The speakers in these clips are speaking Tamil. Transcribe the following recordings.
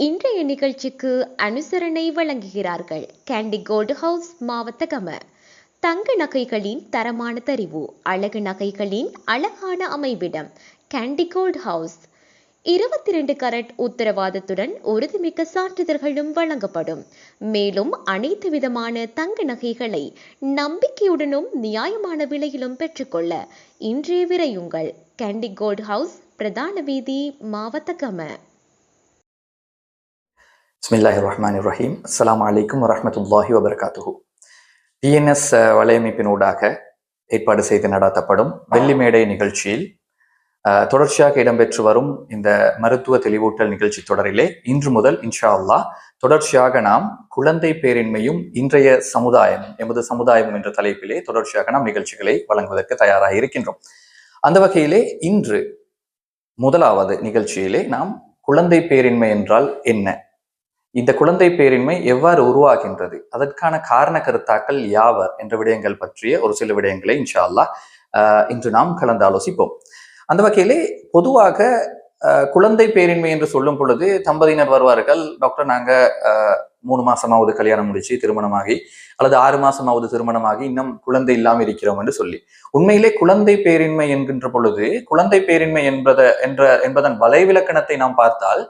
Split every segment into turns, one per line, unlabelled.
இன்றைய நிகழ்ச்சிக்கு அனுசரணை வழங்குகிறார்கள் கேண்டி கோல்டு ஹவுஸ் மாவட்டகம. தங்க நகைகளின் தரமான தெரிவு அழகு நகைகளின் அழகான அமைவிடம் கேண்டி கோல்டு ஹவுஸ் இருபத்தி ரெண்டு கரட் உத்தரவாதத்துடன் உறுதிமிக்க சான்றிதழ்களும் வழங்கப்படும். மேலும் அனைத்து விதமான தங்க நகைகளை நம்பிக்கையுடனும் நியாயமான விலையிலும் பெற்றுக்கொள்ள இன்றே விரையுங்கள். கேண்டி கோல்ட் ஹவுஸ் பிரதான வீதி மாவத்தகம
பிஸ்மில்லாஹி ரஹ்மான் ரஹீம் அஸ்லாம் அலைக்கும் வரமத்துல்லாஹி வபரகாத்துஹு டிஎன்எஸ் வலையமைப்பினூடாக ஏற்பாடு செய்து நடாத்தப்படும் வெள்ளிமேடை நிகழ்ச்சியில் uh, தொடர்ச்சியாக இடம்பெற்று வரும் இந்த மருத்துவ தெளிவூட்டல் நிகழ்ச்சி தொடரிலே இன்று முதல் இன்ஷா அல்லாஹ் தொடர்ச்சியாக நாம் குழந்தை பேரின்மையும் இன்றைய சமுதாயம் எமது சமுதாயம் என்ற தலைப்பிலே தொடர்ச்சியாக நாம் நிகழ்ச்சிகளை வழங்குவதற்கு தயாராக இருக்கின்றோம். அந்த வகையிலே இன்று முதலாவது நிகழ்ச்சியிலே நாம் குழந்தை பேரின்மை என்றால் என்ன? இந்த குழந்தை பேரின்மை எவ்வாறு உருவாகின்றது? அதற்கான காரண கருத்தாக்கள் யாவர்? என்ற விடயங்கள் பற்றிய ஒரு சில விடயங்களை இன்ஷா அல்லா இன்று நாம் கலந்து ஆலோசிப்போம். அந்த வகையிலே பொதுவாக ஆஹ் குழந்தை பேரின்மை என்று சொல்லும் பொழுது தம்பதியினர் வருவார்கள். டாக்டர் நாங்க ஆஹ் மூணு மாசமாவது கல்யாணம் முடிச்சு திருமணமாகி அல்லது ஆறு மாசமாவது திருமணமாகி இன்னும் குழந்தை இல்லாமல் இருக்கிறோம் என்று சொல்லி. உண்மையிலே குழந்தை பேரின்மை என்கின்ற பொழுது குழந்தை பேரின்மை என்பத என்ற என்பதன் வலைவிலக்கணத்தை நாம் பார்த்தால்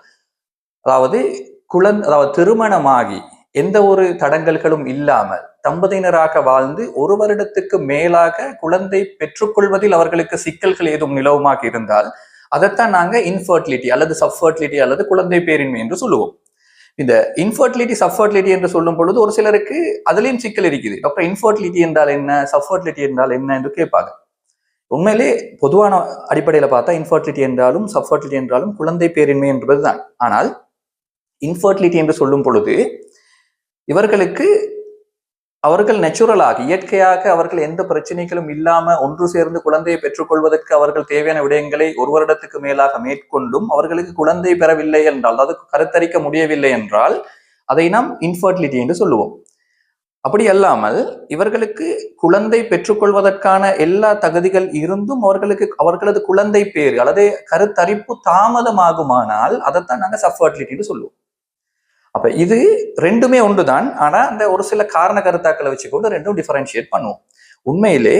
அதாவது குழந்தை அதாவது திருமணமாகி எந்த ஒரு தடங்கல்களும் இல்லாமல் தம்பதியினராக வாழ்ந்து ஒரு வருடத்துக்கு மேலாக குழந்தை பெற்றுக்கொள்வதில் அவர்களுக்கு சிக்கல்கள் ஏதும் நிலவுமாக இருந்தால் அதைத்தான் நாங்க இன்ஃபர்டிலிட்டி அல்லது சப்ஃபர்டிலிட்டி அல்லது குழந்தை பேரின்மை என்று சொல்லுவோம். இந்த இன்ஃபர்டிலிட்டி சப்ஃபர்டிலிட்டி என்று சொல்லும் பொழுது ஒரு சிலருக்கு அதுலேயும் சிக்கல் இருக்குது. டாக்டர் இன்ஃபர்டிலிட்டி என்றால் என்ன? சப்ஃபர்டிலிட்டி என்றால் என்ன என்று கேட்பாங்க. உண்மையிலே பொதுவான அடிப்படையில பார்த்தா இன்ஃபர்டிலிட்டி என்றாலும் சப்ஃபர்டிலிட்டி என்றாலும் குழந்தை பேரின்மை என்பதுதான். ஆனால் இன்ஃபர்டிலிட்டி என்று சொல்லும் பொழுது இவர்களுக்கு அவர்கள் நேச்சுரலாக இயற்கையாக அவர்கள் எந்த பிரச்சனைகளும் இல்லாம ஒன்று சேர்ந்து குழந்தையை பெற்றுக்கொள்வதற்கு அவர்கள் தேவையான விடயங்களை ஒரு வருடத்துக்கு மேலாக மேற்கொண்டும் அவர்களுக்கு குழந்தை பெறவில்லை என்றால் அதாவது கருத்தரிக்க முடியவில்லை என்றால் அதை நாம் இன்ஃபர்டிலிட்டி என்று சொல்லுவோம். அப்படி அல்லாமல் இவர்களுக்கு குழந்தை பெற்றுக்கொள்வதற்கான எல்லா தகுதிகள் இருந்தும் அவர்களுக்கு அவர்களது குழந்தை பேர் அல்லது கருத்தரிப்பு தாமதமாகுமானால் அதைத்தான் நாங்கள் சஃபர்டிலிட்டின்னு சொல்லுவோம். அப்ப இது ரெண்டுமே ஒன்றுதான். ஆனா அந்த ஒரு சில காரண கருத்தாக்களை வச்சுக்கொண்டு ரெண்டும் டிஃபரன்ஷியேட் பண்ணுவோம். உண்மையிலே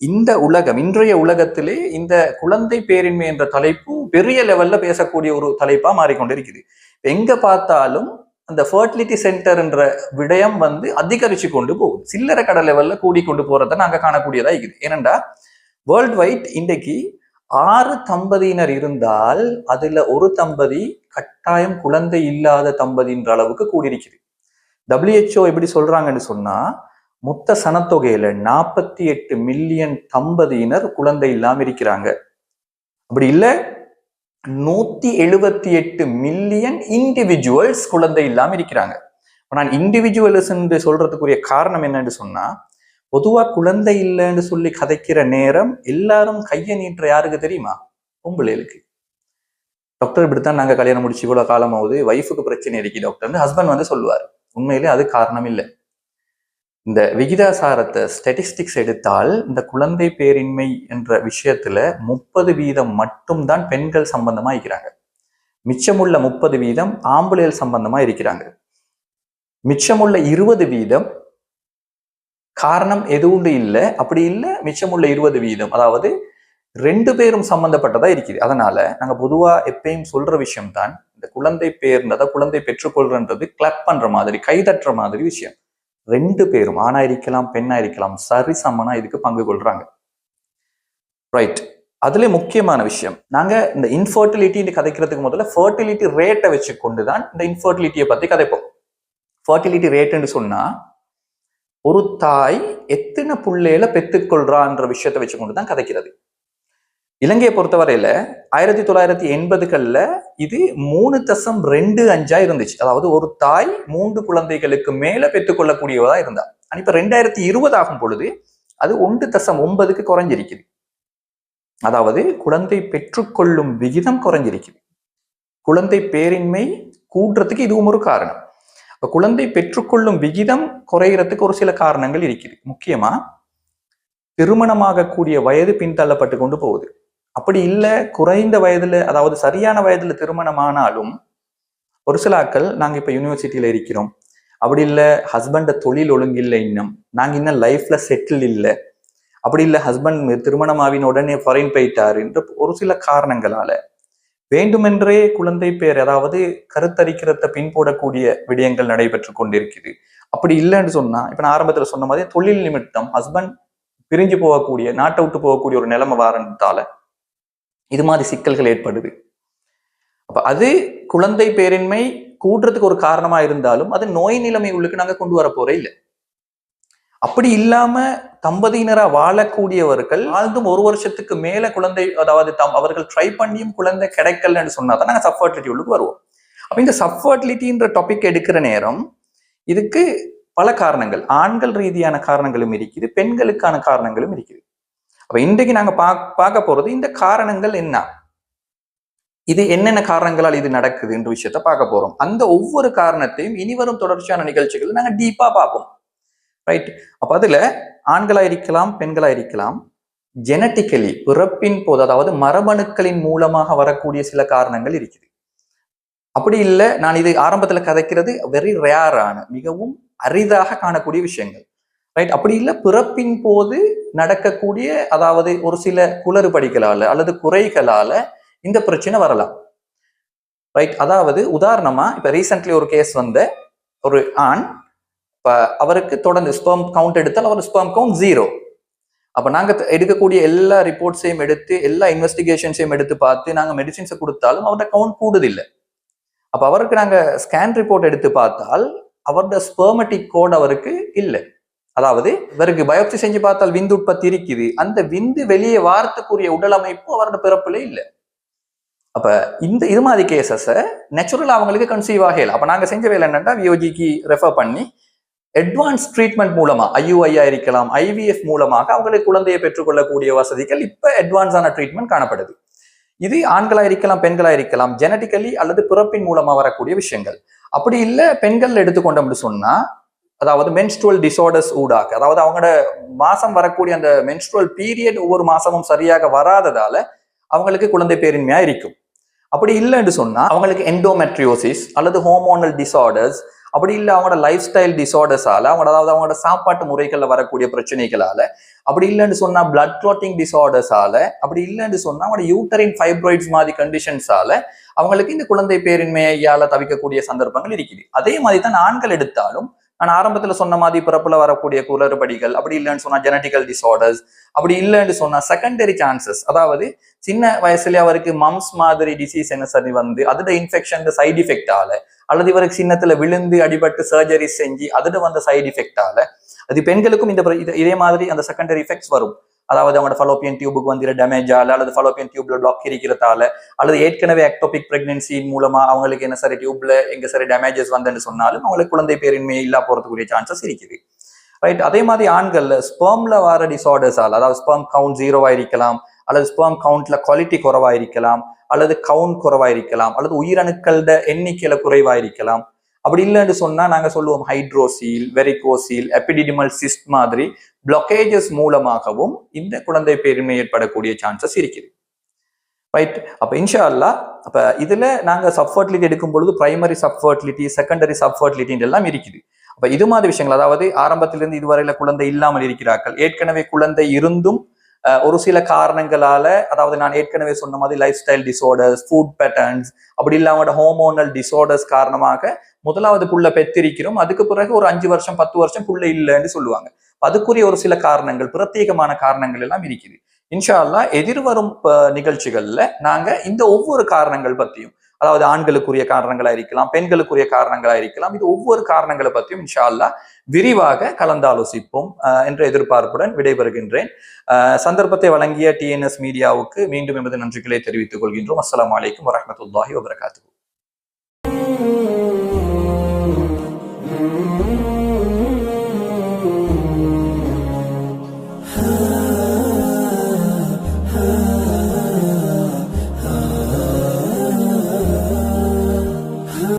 இந்த உலகம் இன்றைய உலகத்திலே இந்த குழந்தை பேரின்மை என்ற தலைப்பு பெரிய லெவல்ல பேசக்கூடிய ஒரு தலைப்பா மாறிக்கொண்டிருக்குது. எங்க பார்த்தாலும் அந்த ஃபர்டிலிட்டி சென்டர் என்ற விடயம் வந்து அதிகரிச்சு கொண்டு போகுது. சில்லறை கடை லெவல்ல கூடி கொண்டு போறதை நாங்க காணக்கூடியதா இருக்குது ஏனென்றா வேர்ல்ட் வைட் இன்றைக்கு ஆறு தம்பதியினர் இருந்தால் அதுல ஒரு தம்பதி கட்டாயம் குழந்தை இல்லாத தம்பதின்ற அளவுக்கு கூடியிருக்குது. டபிள்யூஹெச்ஓ எப்படி சொல்றாங்கன்னு சொன்னா மொத்த சனத்தொகையில நாற்பத்தி எட்டு மில்லியன் தம்பதியினர் குழந்தை இல்லாம இருக்கிறாங்க. அப்படி இல்ல நூத்தி எழுபத்தி எட்டு மில்லியன் இண்டிவிஜுவல்ஸ் குழந்தை இல்லாம இருக்கிறாங்க. நான் இண்டிவிஜுவல்ஸ் என்று சொல்றதுக்குரிய காரணம் என்னன்னு சொன்னா பொதுவா குழந்தை இல்லைன்னு சொல்லி கதைக்கிற நேரம் எல்லாரும் கையை நீட்டுற யாருக்கு தெரியுமா? பொம்பளைகளுக்கு டாக்டர் இப்படித்தான் நாங்க கல்யாணம் முடிச்சு இவ்வளவு ஆகுது ஒய்ஃபுக்கு பிரச்சனை இருக்கு டாக்டர்னு ஹஸ்பண்ட் வந்து சொல்லுவார். உண்மையிலே அது காரணம் இல்லை. இந்த விகிதாசாரத்தை ஸ்டெட்டிஸ்டிக்ஸ் எடுத்தால் இந்த குழந்தை பேரின்மை என்ற விஷயத்துல முப்பது வீதம் மட்டும்தான் பெண்கள் சம்பந்தமா இருக்கிறாங்க. மிச்சமுள்ள முப்பது வீதம் ஆம்பளையல் சம்பந்தமா இருக்கிறாங்க. மிச்சமுள்ள இருபது வீதம் காரணம் எதுவும் இல்லை. அப்படி இல்லை மிச்சமுள்ள இருபது வீதம் அதாவது ரெண்டு பேரும் சம்பந்தப்பட்டதா இருக்குது. அதனால நாங்க பொதுவா எப்பயும் சொல்ற விஷயம் தான் இந்த குழந்தை பேர்ன்றதை குழந்தை பெற்றுக்கொள்றன்றது கிளப் பண்ற மாதிரி கைதட்டுற மாதிரி விஷயம். ரெண்டு பேரும் ஆணா இருக்கலாம் பெண்ணா இருக்கலாம் சரி சமனா இதுக்கு பங்கு கொள்றாங்க. ரைட் அதுல முக்கியமான விஷயம் நாங்க இந்த இன்ஃபர்டிலிட்டி கதைக்கிறதுக்கு முதல்ல ஃபர்டிலிட்டி ரேட்டை வச்சு கொண்டு தான் இந்த இன்ஃபர்டிலிட்டியை பத்தி கதைப்போம். ஃபர்டிலிட்டி ரேட்டுன்னு சொன்னா ஒரு தாய் எத்தனை புள்ளையில பெற்றுக்கொள்றான்ற விஷயத்தை வச்சு கொண்டு தான் கதைக்கிறது. இலங்கையை பொறுத்தவரையில ஆயிரத்தி தொள்ளாயிரத்தி எண்பதுகள்ல இது மூணு தசம் ரெண்டு அஞ்சா இருந்துச்சு. அதாவது ஒரு தாய் மூன்று குழந்தைகளுக்கு மேல பெற்றுக்கொள்ளக்கூடியவதா இருந்தா. ஆனா இப்ப ரெண்டாயிரத்தி இருபது ஆகும் பொழுது அது ஒன்று தசம் ஒன்பதுக்கு குறைஞ்சிருக்குது. அதாவது குழந்தை பெற்றுக்கொள்ளும் விகிதம் குறைஞ்சிருக்குது. குழந்தை பேரின்மை கூடுறதுக்கு இதுவும் ஒரு காரணம். இப்போ குழந்தை பெற்றுக்கொள்ளும் விகிதம் குறைகிறதுக்கு ஒரு சில காரணங்கள் இருக்குது. முக்கியமா திருமணமாகக்கூடிய வயது பின்தள்ளப்பட்டு கொண்டு போகுது. அப்படி இல்லை குறைந்த வயதுல அதாவது சரியான வயதுல திருமணமானாலும் ஒரு சில நாங்கள் இப்போ இப்ப இருக்கிறோம். அப்படி இல்லை ஹஸ்பண்ட தொழில் ஒழுங்கு இல்லை இன்னும். நாங்கள் இன்னும் லைஃப்ல செட்டில் இல்லை. அப்படி இல்லை ஹஸ்பண்ட் திருமணமாவின் உடனே ஃபாரின் போயிட்டாருன்ற ஒரு சில காரணங்களால வேண்டுமென்றே குழந்தை பேர் அதாவது கருத்தரிக்கிறத பின்போடக்கூடிய விடயங்கள் நடைபெற்று கொண்டிருக்குது. அப்படி இல்லைன்னு சொன்னா இப்ப நான் ஆரம்பத்துல சொன்ன மாதிரி தொழில் நிமித்தம் ஹஸ்பண்ட் பிரிஞ்சு போகக்கூடிய நாட்டை விட்டு போகக்கூடிய ஒரு நிலைமை வாரத்தால இது மாதிரி சிக்கல்கள் ஏற்படுது. அப்ப அது குழந்தை பேரின்மை கூடுறதுக்கு ஒரு காரணமா இருந்தாலும் அது நோய் நிலைமை உள்ளுக்கு நாங்க கொண்டு வர போறே இல்லை. அப்படி இல்லாம தம்பதியினரா வாழக்கூடியவர்கள் வாழ்ந்தும் ஒரு வருஷத்துக்கு மேல குழந்தை அதாவது தம் அவர்கள் ட்ரை பண்ணியும் குழந்தை கிடைக்கலன்னு சொன்னா தான் நாங்க சப்ஃபர்டிலிட்டி உள்ளுக்கு வருவோம். அப்போ இந்த சப்ஃபர்டிலிட்டின்ற டாபிக் எடுக்கிற நேரம் இதுக்கு பல காரணங்கள். ஆண்கள் ரீதியான காரணங்களும் இருக்குது பெண்களுக்கான காரணங்களும் இருக்குது. அப்போ இன்றைக்கு நாங்க பா பார்க்க போறது இந்த காரணங்கள் என்ன? இது என்னென்ன காரணங்களால் இது நடக்குதுன்ற விஷயத்த பார்க்க போறோம். அந்த ஒவ்வொரு காரணத்தையும் இனிவரும் தொடர்ச்சியான நிகழ்ச்சிகள் நாங்க டீப்பா பார்ப்போம். ரைட் அப்போ அதில் ஆண்களாக இருக்கலாம் பெண்களாக இருக்கலாம் ஜெனட்டிக்கலி பிறப்பின் போது அதாவது மரபணுக்களின் மூலமாக வரக்கூடிய சில காரணங்கள் இருக்குது. அப்படி இல்லை நான் இது ஆரம்பத்தில் கதைக்கிறது வெரி ரேரான மிகவும் அரிதாக காணக்கூடிய விஷயங்கள். ரைட் அப்படி இல்லை பிறப்பின் போது நடக்கக்கூடிய அதாவது ஒரு சில குளறுபடிகளால அல்லது குறைகளால இந்த பிரச்சனை வரலாம். ரைட் அதாவது உதாரணமா இப்ப ரீசென்ட்லி ஒரு கேஸ் வந்த ஒரு ஆண் இப்போ அவருக்கு தொடர்ந்து ஸ்பெர்ம் கவுண்ட் எடுத்தால் அவர் ஸ்பெர்ம் கவுண்ட் ஜீரோ அப்போ நாங்கள் எடுக்கக்கூடிய எல்லா ரிப்போர்ட்ஸையும் எடுத்து எல்லா இன்வெஸ்டிகேஷன்ஸையும் எடுத்து பார்த்து நாங்கள் மெடிசின்ஸை கொடுத்தாலும் அவரோட கவுண்ட் கூடுதில்லை. அப்போ அவருக்கு நாங்கள் ஸ்கேன் ரிப்போர்ட் எடுத்து பார்த்தால் அவரோட ஸ்பெர்மெட்டிக் கோட் அவருக்கு இல்லை. அதாவது இவருக்கு பயோப்சி செஞ்சு பார்த்தால் விந்து உற்பத்தி இருக்குது. அந்த விந்து வெளியே வாரத்துக்குரிய உடல் அமைப்பு அவரோட பிறப்புல இல்லை. அப்ப இந்த இது மாதிரி கேசஸை நேச்சுரல் அவங்களுக்கு கன்சீவ் ஆகல. அப்ப நாங்க செஞ்ச வேலை என்னன்னா விஓஜிக்கு ரெஃபர் பண்ணி அட்வான்ஸ் ட்ரீட்மெண்ட் மூலமா ஐயூஐயா இருக்கலாம் ஐவிஎஃப் மூலமாக அவங்களுக்கு குழந்தையை பெற்றுக்கொள்ளக்கூடிய வசதிகள் இப்ப அட்வான்ஸான ட்ரீட்மெண்ட் காணப்படுது. இது ஆண்களா இருக்கலாம் பெண்களா இருக்கலாம் ஜெனட்டிக்கலி அல்லது பிறப்பின் மூலமா வரக்கூடிய விஷயங்கள். அப்படி இல்ல பெண்கள் எடுத்துக்கொண்டோம்னு சொன்னா அதாவது மென்ஸ்ட்ரல் டிசார்டர்ஸ் ஊடாக அதாவது அவங்களோட மாசம் வரக்கூடிய அந்த மென்ஸ்ட்ரல் பீரியட் ஒவ்வொரு மாசமும் சரியாக வராததால அவங்களுக்கு குழந்தை பேரின்மையா இருக்கும். அப்படி இல்லைன்னு சொன்னா அவங்களுக்கு எண்டோமெட்ரியோசிஸ் அல்லது ஹோமோனல் டிசார்டர்ஸ் அப்படி இல்லை அவங்களோட லைஃப் ஸ்டைல் டிசார்டர்ஸால அவங்களோட அதாவது அவங்களோட சாப்பாட்டு முறைகளில் வரக்கூடிய பிரச்சனைகளால அப்படி இல்லைன்னு சொன்னா பிளட் கிளாட்டிங் டிசார்டர்ஸால அப்படி இல்லைன்னு சொன்னா அவங்களோட யூட்டரின் ஃபைப்ராய்ட்ஸ் மாதிரி கண்டிஷன்ஸால அவங்களுக்கு இந்த குழந்தை பேரின்மையால தவிக்கக்கூடிய சந்தர்ப்பங்கள் இருக்குது. அதே மாதிரி தான் ஆண்கள் எடுத்தாலும் நான் ஆரம்பத்தில் சொன்ன மாதிரி பிறப்பில் வரக்கூடிய குளறுபடிகள் அப்படி இல்லைன்னு சொன்னால் ஜெனட்டிக்கல் டிசார்டர்ஸ் அப்படி இல்லைன்னு சொன்னால் செகண்டரி சான்சஸ் அதாவது சின்ன வயசுலேயே அவருக்கு மம்ஸ் மாதிரி டிசீஸ் என்ன சரி வந்து அதோட இன்ஃபெக்ஷன் சைடு எஃபெக்டால அல்லது இவருக்கு சின்னத்தில் விழுந்து அடிபட்டு சர்ஜரி செஞ்சு அதோட வந்த சைடு எஃபெக்டால அது பெண்களுக்கும் இந்த இது- இதே மாதிரி அந்த செகண்டரி எஃபெக்ட்ஸ் வரும். அதாவது அவங்களோட ஃபலோப்பியன் டியூபுக்கு வந்து டேமேஜால அல்லது ஃபலோப்பியன் டியூப்ல பிளாக் இருக்கிறதால அல்லது ஏற்கனவே எக்டோபிக் பிரெக்னன்சியின் மூலமா அவங்களுக்கு என்ன சரி டியூப்ல எங்க சரி டேமேஜஸ் வந்தேன்னு சொன்னாலும் அவங்களுக்கு குழந்தை பேரின்மையை இல்லா போறதுக்குரிய சான்சஸ் இருக்குது. ரைட் அதே மாதிரி ஆண்கள்ல ஸ்பெர்ம்ல வர டிசார்டர்ஸால் அதாவது ஸ்பெர்ம் கவுண்ட் ஜீரோவா இருக்கலாம் அல்லது ஸ்பெர்ம் கவுண்ட்ல குவாலிட்டி குறைவா இருக்கலாம் அல்லது கவுண்ட் குறைவா இருக்கலாம் அல்லது உயிரணுக்களோட எண்ணிக்கையில குறைவா இருக்கலாம் அப்படி இல்லைன்னு சொன்னா நாங்க சொல்லுவோம் ஹைட்ரோசீல் வெரிகோசீல் எபிடிடிமல் சிஸ்ட் மாதிரி பிளாக்கேஜஸ் மூலமாகவும் இந்த குழந்தை பெருமை ஏற்படக்கூடிய சான்சஸ் இருக்குது. ரைட் அப்ப இன்ஷா அல்லா அப்ப இதுல நாங்க சப்ஃபர்டிலிட்டி எடுக்கும் பொழுது பிரைமரி சப்ஃபர்டிலிட்டி செகண்டரி சப்ஃபர்டிலிட்டி எல்லாம் இருக்குது. அப்ப இது மாதிரி விஷயங்கள் அதாவது ஆரம்பத்திலிருந்து இதுவரையில குழந்தை இல்லாமல் இருக்கிறார்கள். ஏற்கனவே குழந்தை இருந்தும் ஒரு சில காரணங்களால அதாவது நான் ஏற்கனவே சொன்ன மாதிரி life style disorders food patterns அப்படி இல்லாமல் ஹோமோனல் டிசார்டர்ஸ் காரணமாக முதலாவது புள்ள பெற்றிருக்கிறோம். அதுக்கு பிறகு ஒரு அஞ்சு வருஷம் பத்து வருஷம் புள்ள இல்லைன்னு சொல்லுவாங்க. அதுக்குரிய ஒரு சில காரணங்கள் பிரத்யேகமான காரணங்கள் எல்லாம் இருக்குது. இன்ஷா எதிர்வரும் நிகழ்ச்சிகள்ல நாங்க இந்த ஒவ்வொரு காரணங்கள் பத்தியும் அதாவது ஆண்களுக்குரிய காரணங்களா இருக்கலாம் பெண்களுக்குரிய காரணங்களா இருக்கலாம் இது ஒவ்வொரு காரணங்களை பத்தியும் இன்ஷா அல்லாஹ் விரிவாக கலந்தாலோசிப்போம் அஹ், என்ற எதிர்பார்ப்புடன் விடைபெறுகின்றேன். சந்தர்ப்பத்தை வழங்கிய டிஎன்எஸ் மீடியாவுக்கு மீண்டும் எமது நன்றிகளை தெரிவித்துக் கொள்கின்றோம். அஸ்லாம் வலைக்கம் வரமத்துல்லாஹி வபரகாத்து வபரகாத்துஹு